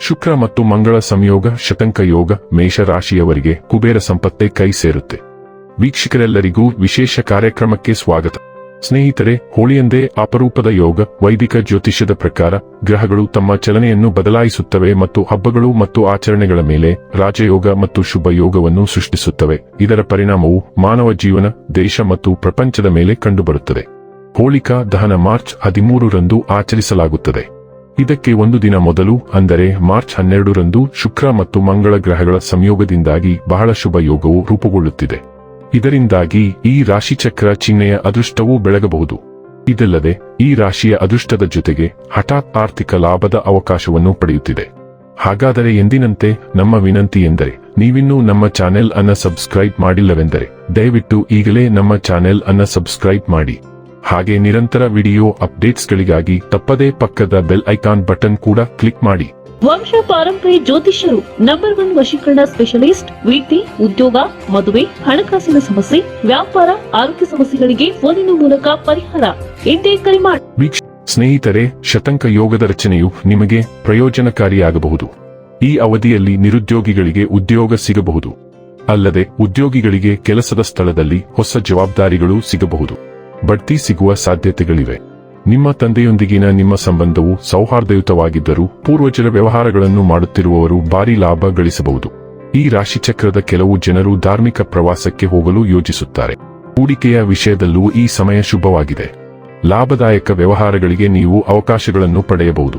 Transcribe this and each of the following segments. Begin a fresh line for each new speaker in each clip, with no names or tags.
ಶುಕ್ರ ಮತ್ತು ಮಂಗಳ ಸಂಯೋಗ, ಶತಂಕ ಯೋಗ, ಮೇಷರಾಶಿಯವರಿಗೆ ಕುಬೇರ ಸಂಪತ್ತೆ ಕೈ ಸೇರುತ್ತೆ. ವೀಕ್ಷಕರೆಲ್ಲರಿಗೂ ವಿಶೇಷ ಕಾರ್ಯಕ್ರಮಕ್ಕೆ ಸ್ವಾಗತ. ಸ್ನೇಹಿತರೆ, ಹೋಳಿಯಂದೇ ಅಪರೂಪದ ಯೋಗ, ವೈದಿಕ ಜ್ಯೋತಿಷ್ಯದ ಪ್ರಕಾರ ಗ್ರಹಗಳು ತಮ್ಮ ಚಲನೆಯನ್ನು ಬದಲಾಯಿಸುತ್ತವೆ ಮತ್ತು ಹಬ್ಬಗಳು ಮತ್ತು ಆಚರಣೆಗಳ ಮೇಲೆ ರಾಜಯೋಗ ಮತ್ತು ಶುಭ ಯೋಗವನ್ನು ಸೃಷ್ಟಿಸುತ್ತವೆ. ಇದರ ಪರಿಣಾಮವು ಮಾನವ ಜೀವನ, ದೇಶ ಮತ್ತು ಪ್ರಪಂಚದ ಮೇಲೆ ಕಂಡುಬರುತ್ತದೆ. ಹೋಳಿಕಾ ದಹನ ಮಾರ್ಚ್ ಹದಿಮೂರರಂದು ಆಚರಿಸಲಾಗುತ್ತದೆ. ಇದಕ್ಕೆ ಒಂದು ದಿನ ಮೊದಲು, ಅಂದರೆ ಮಾರ್ಚ್ ಹನ್ನೆರಡರಂದು, ಶುಕ್ರ ಮತ್ತು ಮಂಗಳ ಗ್ರಹಗಳ ಸಂಯೋಗದಿಂದಾಗಿ ಬಹಳ ಶುಭ ಯೋಗವು ರೂಪುಗೊಳ್ಳುತ್ತಿದೆ. ಇದರಿಂದಾಗಿ ಈ ರಾಶಿಚಕ್ರ ಚಿಹ್ನೆಯ ಅದೃಷ್ಟವೂ ಬೆಳಗಬಹುದು. ಇದಲ್ಲದೆ, ಈ ರಾಶಿಯ ಅದೃಷ್ಟದ ಜೊತೆಗೆ ಹಠಾತ್ ಆರ್ಥಿಕ ಲಾಭದ ಅವಕಾಶವನ್ನು ಪಡೆಯುತ್ತಿದೆ. ಹಾಗಾದರೆ ಎಂದಿನಂತೆ, ನಮ್ಮ ವಿನಂತಿ ಎಂದರೆ, ನೀವಿನ್ನೂ ನಮ್ಮ ಚಾನೆಲ್ ಅನ್ನ ಸಬ್ಸ್ಕ್ರೈಬ್ ಮಾಡಿಲ್ಲವೆಂದರೆ, ದಯವಿಟ್ಟು ಈಗಲೇ ನಮ್ಮ ಚಾನೆಲ್ ಅನ್ನ ಸಬ್ಸ್ಕ್ರೈಬ್ ಮಾಡಿ. ಹಾಗೆ ನಿರಂತರ ವಿಡಿಯೋ ಅಪ್ಡೇಟ್ಸ್ಗಳಿಗಾಗಿ ತಪ್ಪದೇ ಪಕ್ಕದ ಬೆಲ್ ಐಕಾನ್ ಬಟನ್ ಕೂಡ ಕ್ಲಿಕ್ ಮಾಡಿ.
ವಂಶ ಪಾರಂಪರಿ ಜ್ಯೋತಿಷ್ಯರು ನಂಬರ್ ಒನ್ ವಶೀಕರಣ ಸ್ಪೆಷಲಿಸ್ಟ್ ವಿದ್ಯೆ ಉದ್ಯೋಗ ಮದುವೆ ಹಣಕಾಸಿನ ಸಮಸ್ಯೆ ವ್ಯಾಪಾರ ಆರೋಗ್ಯ ಸಮಸ್ಯೆಗಳಿಗೆ ಫೋನಿನ ಮೂಲಕ ಪರಿಹಾರ. ಎಂದೇ ಕರೆ ಮಾಡಿ
ಸ್ನೇಹಿತರೆ ಶತಂಕ ಯೋಗದ ರಚನೆಯು ನಿಮಗೆ ಪ್ರಯೋಜನಕಾರಿಯಾಗಬಹುದು. ಈ ಅವಧಿಯಲ್ಲಿ ನಿರುದ್ಯೋಗಿಗಳಿಗೆ ಉದ್ಯೋಗ ಸಿಗಬಹುದು. ಅಲ್ಲದೆ ಉದ್ಯೋಗಿಗಳಿಗೆ ಕೆಲಸದ ಸ್ಥಳದಲ್ಲಿ ಹೊಸ ಜವಾಬ್ದಾರಿಗಳು ಸಿಗಬಹುದು. ಬಡ್ತಿ ಸಿಗುವ ಸಾಧ್ಯತೆಗಳಿವೆ. ನಿಮ್ಮ ತಂದೆಯೊಂದಿಗಿನ ನಿಮ್ಮ ಸಂಬಂಧವು ಸೌಹಾರ್ದಯುತವಾಗಿದ್ದರೂ ಪೂರ್ವಜರ ವ್ಯವಹಾರಗಳನ್ನು ಮಾಡುತ್ತಿರುವವರು ಭಾರಿ ಲಾಭ ಗಳಿಸಬಹುದು. ಈ ರಾಶಿಚಕ್ರದ ಕೆಲವು ಜನರು ಧಾರ್ಮಿಕ ಪ್ರವಾಸಕ್ಕೆ ಹೋಗಲು ಯೋಜಿಸುತ್ತಾರೆ ಹೂಡಿಕೆಯ ವಿಷಯದಲ್ಲೂ ಈ ಸಮಯ ಶುಭವಾಗಿದೆ. ಲಾಭದಾಯಕ ವ್ಯವಹಾರಗಳಿಗೆ ನೀವು ಅವಕಾಶಗಳನ್ನು ಪಡೆಯಬಹುದು.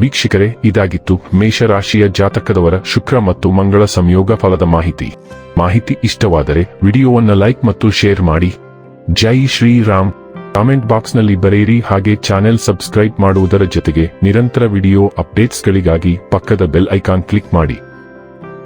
ವೀಕ್ಷಕರೇ, ಇದಾಗಿತ್ತು ಮೇಷರಾಶಿಯ ಜಾತಕದವರ ಶುಕ್ರ ಮತ್ತು ಮಂಗಳ ಸಂಯೋಗ ಫಲದ ಮಾಹಿತಿ. ಮಾಹಿತಿ ಇಷ್ಟವಾದರೆ ವಿಡಿಯೋವನ್ನ ಲೈಕ್ ಮತ್ತು ಶೇರ್ ಮಾಡಿ. ಜೈ ಶ್ರೀರಾಮ್. ಕಾಮೆಂಟ್ ಬಾಕ್ಸ್ನಲ್ಲಿ ಬರೆಯಿರಿ ಹಾಗೆ ಚಾನೆಲ್ ಸಬ್ಸ್ಕ್ರೈಬ್ ಮಾಡುವುದರ ಜೊತೆಗೆ ನಿರಂತರ ವಿಡಿಯೋ ಅಪ್ಡೇಟ್ಸ್ಗಳಿಗಾಗಿ ಪಕ್ಕದ ಬೆಲ್ ಐಕಾನ್ ಕ್ಲಿಕ್ ಮಾಡಿ.